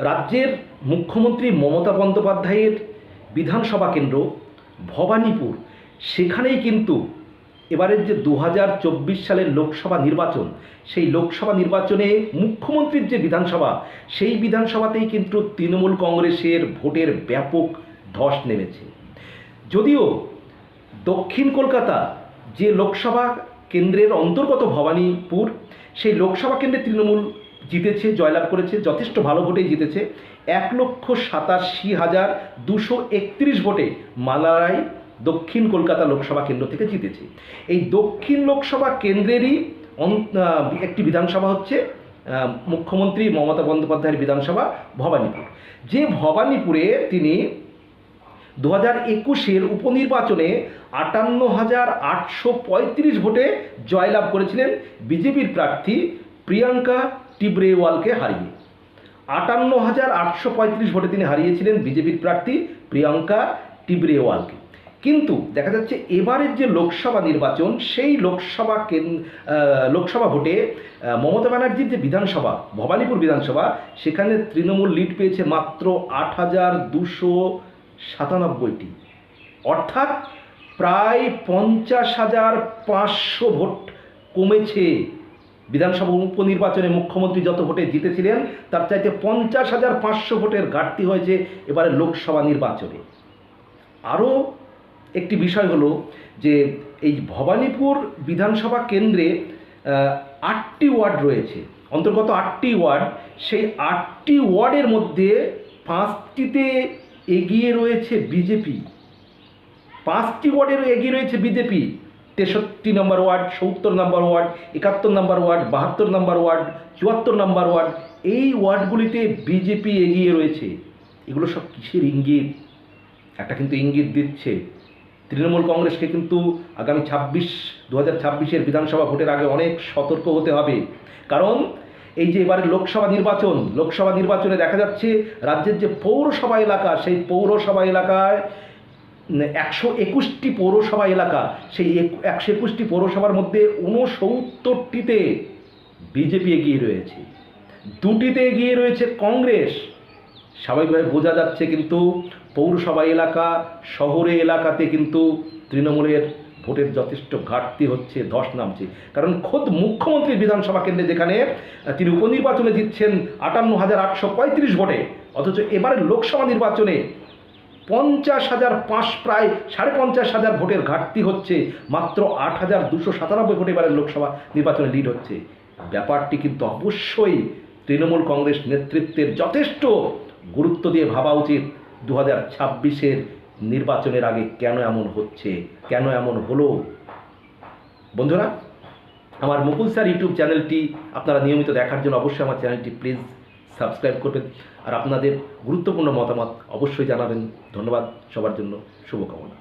রাজ্যের মুখ্যমন্ত্রী মমতা বন্দ্যোপাধ্যায়ের বিধানসভা কেন্দ্র ভবানীপুর। সেখানেই কিন্তু এবারের যে দু হাজার চব্বিশ সালের লোকসভা নির্বাচন, সেই লোকসভা নির্বাচনে মুখ্যমন্ত্রীর যে বিধানসভা, সেই বিধানসভাতেই কিন্তু তৃণমূল কংগ্রেসের ভোটের ব্যাপক ধস নেমেছে। যদিও দক্ষিণ কলকাতা যে লোকসভা কেন্দ্রের অন্তর্গত ভবানীপুর, সেই লোকসভা কেন্দ্রে তৃণমূল জিতেছে, জয়লাভ করেছে, যথেষ্ট ভালো ভোটেই জিতেছে। এক লক্ষ সাতাশি হাজার দুশো একত্রিশ ভোটে মালারাই দক্ষিণ কলকাতা লোকসভা কেন্দ্র থেকে জিতেছে। এই দক্ষিণ লোকসভা কেন্দ্রেরই একটি বিধানসভা হচ্ছে মুখ্যমন্ত্রী মমতা বন্দ্যোপাধ্যায়ের বিধানসভা ভবানীপুর। যে ভবানীপুরে তিনি দু হাজার একুশের উপনির্বাচনে আটান্ন হাজার আটশো পঁয়ত্রিশ ভোটে জয়লাভ করেছিলেন। বিজেপির প্রার্থী প্রিয়াঙ্কা টিবরেওয়ালকে হারিয়ে। আটান্ন হাজার আটশো পঁয়ত্রিশ ভোটে তিনি হারিয়েছিলেন বিজেপির প্রার্থী প্রিয়াঙ্কা টিবরেওয়ালকে কিন্তু দেখা যাচ্ছে এবারের যে লোকসভা নির্বাচন, সেই লোকসভা লোকসভা ভোটে মমতা ব্যানার্জির যে বিধানসভা, ভবানীপুর বিধানসভা, সেখানে তৃণমূল লিড পেয়েছে মাত্র আট হাজার দুশো সাতানব্বইটি। অর্থাৎ প্রায় পঞ্চাশ হাজার পাঁচশো ভোট কমেছে বিধানসভা উপনির্বাচনে মুখ্যমন্ত্রী যত ভোটে জিতেছিলেন, তার চাইতে পঞ্চাশ হাজার পাঁচশো ভোটের ঘাটতি হয়েছে এবারে লোকসভা নির্বাচনে। আরও একটি বিষয় হলো যে এই ভবানীপুর বিধানসভা কেন্দ্রে আটটি ওয়ার্ড রয়েছে। অন্তর্গত আটটি ওয়ার্ড, সেই আটটি ওয়ার্ডের মধ্যে পাঁচটিতে এগিয়ে রয়েছে বিজেপি। পাঁচটি ওয়ার্ডের এগিয়ে রয়েছে বিজেপি। তেষট্টি নম্বর ওয়ার্ড, সত্তর নম্বর ওয়ার্ড, একাত্তর নম্বর ওয়ার্ড, বাহাত্তর নম্বর ওয়ার্ড, চুয়াত্তর নম্বর ওয়ার্ড, এই ওয়ার্ডগুলিতে বিজেপি এগিয়ে রয়েছে। এগুলো সব কিসের ইঙ্গিত? একটা কিন্তু ইঙ্গিত দিচ্ছে। তৃণমূল কংগ্রেসকে কিন্তু আগামী ছাব্বিশ দু হাজার ছাব্বিশের বিধানসভা ভোটের আগে অনেক সতর্ক হতে হবে। কারণ এই যে এবারে লোকসভা নির্বাচন, লোকসভা নির্বাচনে দেখা যাচ্ছে রাজ্যের যে পৌরসভা এলাকা, সেই পৌরসভা এলাকায় একশো একুশটি পৌরসভা এলাকা, সেই একশো একুশটি পৌরসভার মধ্যে ঊনসত্তরটিতে বিজেপি এগিয়ে রয়েছে। দুটিতে এগিয়ে রয়েছে কংগ্রেস। স্বাভাবিকভাবে বোঝা যাচ্ছে কিন্তু পৌরসভা এলাকা, শহরে এলাকাতে কিন্তু তৃণমূলের ভোটের যথেষ্ট ঘাটতি হচ্ছে, ধস নামছে। কারণ খোদ মুখ্যমন্ত্রী বিধানসভা কেন্দ্রে যেখানে তিনি উপনির্বাচনে জিতছেন আটান্ন হাজার আটশো পঁয়ত্রিশ ভোটে, অথচ এবারের লোকসভা নির্বাচনে পঞ্চাশ হাজার পাঁচ প্রায় সাড়ে পঞ্চাশ হাজার ভোটের ঘাটতি হচ্ছে। মাত্র আট হাজার দুশো সাতানব্বই ভোটে এবারের লোকসভা নির্বাচনে লিড হচ্ছে। ব্যাপারটি কিন্তু অবশ্যই তৃণমূল কংগ্রেস নেতৃত্বের যথেষ্ট গুরুত্ব দিয়ে ভাবা উচিত। দু হাজার ছাব্বিশের নির্বাচনের আগে কেন এমন হচ্ছে? কেন এমন হলো? বন্ধুরা, আমার মুকুল স্যার ইউটিউব চ্যানেলটি আপনারা নিয়মিত দেখার জন্য অবশ্যই আমার চ্যানেলটি প্লিজ সাবস্ক্রাইব করবেন। আর আপনাদের গুরুত্বপূর্ণ মতামত অবশ্যই জানাবেন। ধন্যবাদ সবার জন্য। শুভকামনা।